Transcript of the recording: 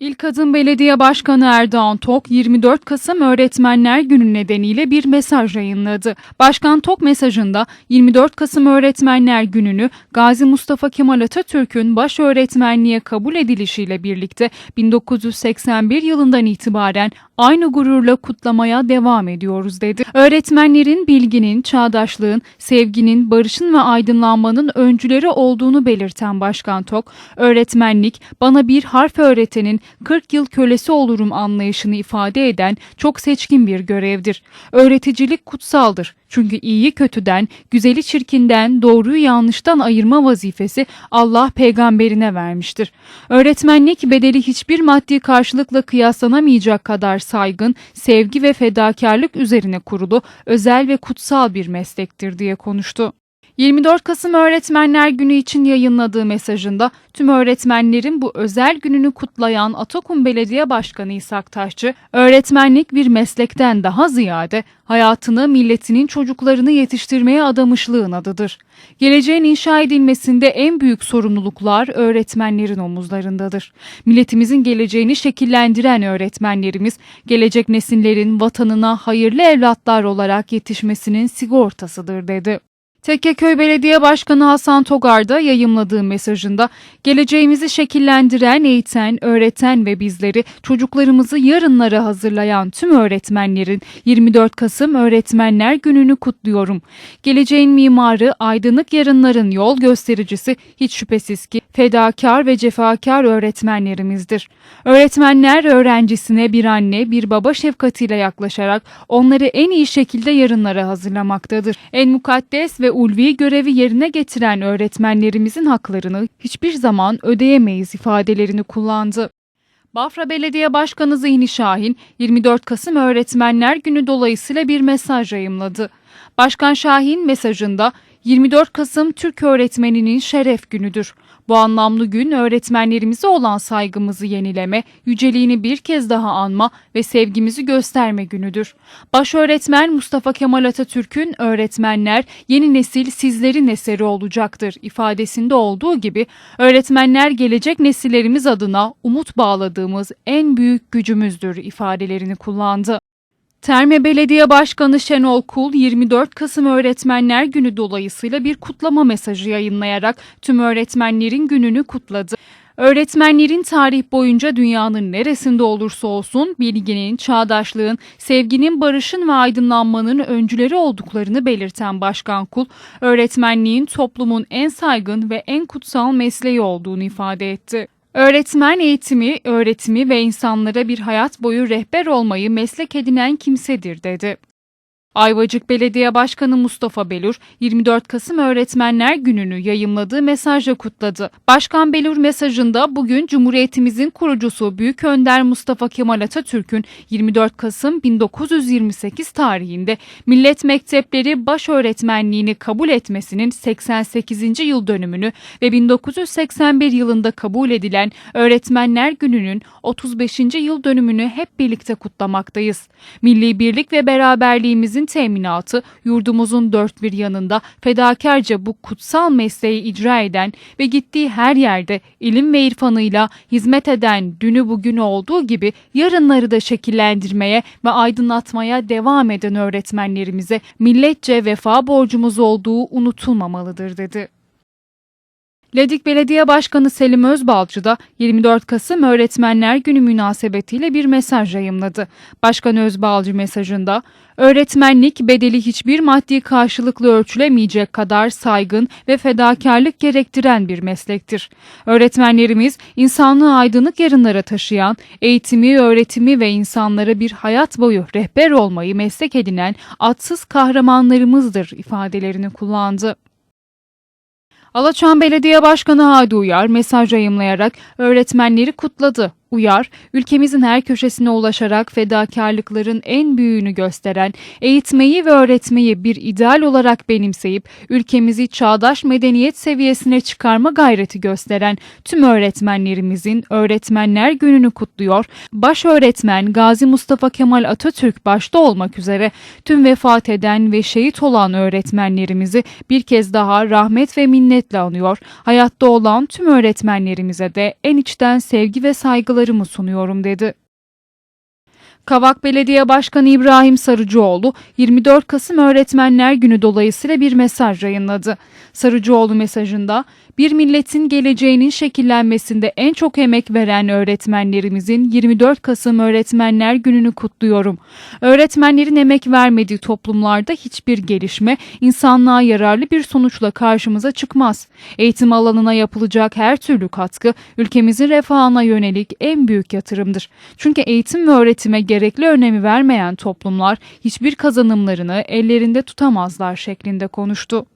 İlk Adım Belediye Başkanı Erdoğan Tok 24 Kasım Öğretmenler Günü nedeniyle bir mesaj yayınladı. Başkan Tok mesajında 24 Kasım Öğretmenler Günü'nü Gazi Mustafa Kemal Atatürk'ün baş öğretmenliğe kabul edilişiyle birlikte 1981 yılından itibaren aynı gururla kutlamaya devam ediyoruz dedi. Öğretmenlerin bilginin, çağdaşlığın, sevginin, barışın ve aydınlanmanın öncüleri olduğunu belirten Başkan Tok, öğretmenlik bana bir harf öğretenin 40 yıl kölesi olurum anlayışını ifade eden çok seçkin bir görevdir. Öğreticilik kutsaldır. Çünkü iyiyi kötüden, güzeli çirkinden, doğruyu yanlıştan ayırma vazifesi Allah peygamberine vermiştir. Öğretmenlik bedeli hiçbir maddi karşılıkla kıyaslanamayacak kadar saygın, sevgi ve fedakarlık üzerine kurulu, özel ve kutsal bir meslektir diye konuştu. 24 Kasım Öğretmenler Günü için yayınladığı mesajında tüm öğretmenlerin bu özel gününü kutlayan Atakum Belediye Başkanı İshak Taşçı, öğretmenlik bir meslekten daha ziyade hayatını milletinin çocuklarını yetiştirmeye adamışlığın adıdır. Geleceğin inşa edilmesinde en büyük sorumluluklar öğretmenlerin omuzlarındadır. Milletimizin geleceğini şekillendiren öğretmenlerimiz, gelecek nesillerin vatanına hayırlı evlatlar olarak yetişmesinin sigortasıdır dedi. Tekkeköy Belediye Başkanı Hasan Togar da yayımladığı mesajında geleceğimizi şekillendiren, eğiten, öğreten ve bizleri çocuklarımızı yarınlara hazırlayan tüm öğretmenlerin 24 Kasım Öğretmenler Günü'nü kutluyorum. Geleceğin mimarı, aydınlık yarınların yol göstericisi hiç şüphesiz ki fedakar ve cefakar öğretmenlerimizdir. Öğretmenler öğrencisine bir anne, bir baba şefkatiyle yaklaşarak onları en iyi şekilde yarınlara hazırlamaktadır. En mukaddes ve ulvi görevi yerine getiren öğretmenlerimizin haklarını hiçbir zaman ödeyemeyiz ifadelerini kullandı. Bafra Belediye Başkanı Zihni Şahin 24 Kasım Öğretmenler Günü dolayısıyla bir mesaj yayımladı. Başkan Şahin mesajında 24 Kasım Türk öğretmeninin şeref günüdür. Bu anlamlı gün öğretmenlerimize olan saygımızı yenileme, yüceliğini bir kez daha anma ve sevgimizi gösterme günüdür. Baş öğretmen Mustafa Kemal Atatürk'ün öğretmenler yeni nesil sizlerin eseri olacaktır ifadesinde olduğu gibi öğretmenler gelecek nesillerimiz adına umut bağladığımız en büyük gücümüzdür ifadelerini kullandı. Terme Belediye Başkanı Şenol Kul 24 Kasım Öğretmenler Günü dolayısıyla bir kutlama mesajı yayınlayarak tüm öğretmenlerin gününü kutladı. Öğretmenlerin tarih boyunca dünyanın neresinde olursa olsun bilginin, çağdaşlığın, sevginin, barışın ve aydınlanmanın öncüleri olduklarını belirten Başkan Kul, öğretmenliğin toplumun en saygın ve en kutsal mesleği olduğunu ifade etti. Öğretmen eğitimi, öğretimi ve insanlara bir hayat boyu rehber olmayı meslek edinen kimsedir dedi. Ayvacık Belediye Başkanı Mustafa Belur, 24 Kasım Öğretmenler Günü'nü yayımladığı mesajla kutladı. Başkan Belur mesajında bugün Cumhuriyetimizin kurucusu Büyük Önder Mustafa Kemal Atatürk'ün 24 Kasım 1928 tarihinde Millet Mektepleri Baş Öğretmenliğini kabul etmesinin 88. yıl dönümünü ve 1981 yılında kabul edilen Öğretmenler Günü'nün 35. yıl dönümünü hep birlikte kutlamaktayız. Milli birlik ve beraberliğimizin teminatı yurdumuzun dört bir yanında fedakarca bu kutsal mesleği icra eden ve gittiği her yerde ilim ve irfanıyla hizmet eden dünü bugünü olduğu gibi yarınları da şekillendirmeye ve aydınlatmaya devam eden öğretmenlerimize milletçe vefa borcumuz olduğu unutulmamalıdır dedi. Ledik Belediye Başkanı Selim Özbalcı da 24 Kasım Öğretmenler Günü münasebetiyle bir mesaj yayımladı. Başkan Özbalcı mesajında, öğretmenlik bedeli hiçbir maddi karşılıklı ölçülemeyecek kadar saygın ve fedakarlık gerektiren bir meslektir. Öğretmenlerimiz insanlığı aydınlık yarınlara taşıyan, eğitimi, öğretimi ve insanlara bir hayat boyu rehber olmayı meslek edinen atsız kahramanlarımızdır ifadelerini kullandı. Alaçam Belediye Başkanı Hadi Uyar mesaj yayımlayarak öğretmenleri kutladı. Uyar, ülkemizin her köşesine ulaşarak fedakarlıkların en büyüğünü gösteren, eğitmeyi ve öğretmeyi bir ideal olarak benimseyip ülkemizi çağdaş medeniyet seviyesine çıkarma gayreti gösteren tüm öğretmenlerimizin Öğretmenler Günü'nü kutluyor. Baş öğretmen Gazi Mustafa Kemal Atatürk başta olmak üzere tüm vefat eden ve şehit olan öğretmenlerimizi bir kez daha rahmet ve minnetle anıyor. Hayatta olan tüm öğretmenlerimize de en içten sevgi ve saygılar saygılarımı sunuyorum dedi. Kavak Belediye Başkanı İbrahim Sarıcıoğlu 24 Kasım Öğretmenler Günü dolayısıyla bir mesaj yayınladı. Sarıcıoğlu mesajında bir milletin geleceğinin şekillenmesinde en çok emek veren öğretmenlerimizin 24 Kasım Öğretmenler Günü'nü kutluyorum. Öğretmenlerin emek vermediği toplumlarda hiçbir gelişme insanlığa yararlı bir sonuçla karşımıza çıkmaz. Eğitim alanına yapılacak her türlü katkı ülkemizin refahına yönelik en büyük yatırımdır. Çünkü eğitim ve öğretime gerekli önemi vermeyen toplumlar hiçbir kazanımlarını ellerinde tutamazlar şeklinde konuştu.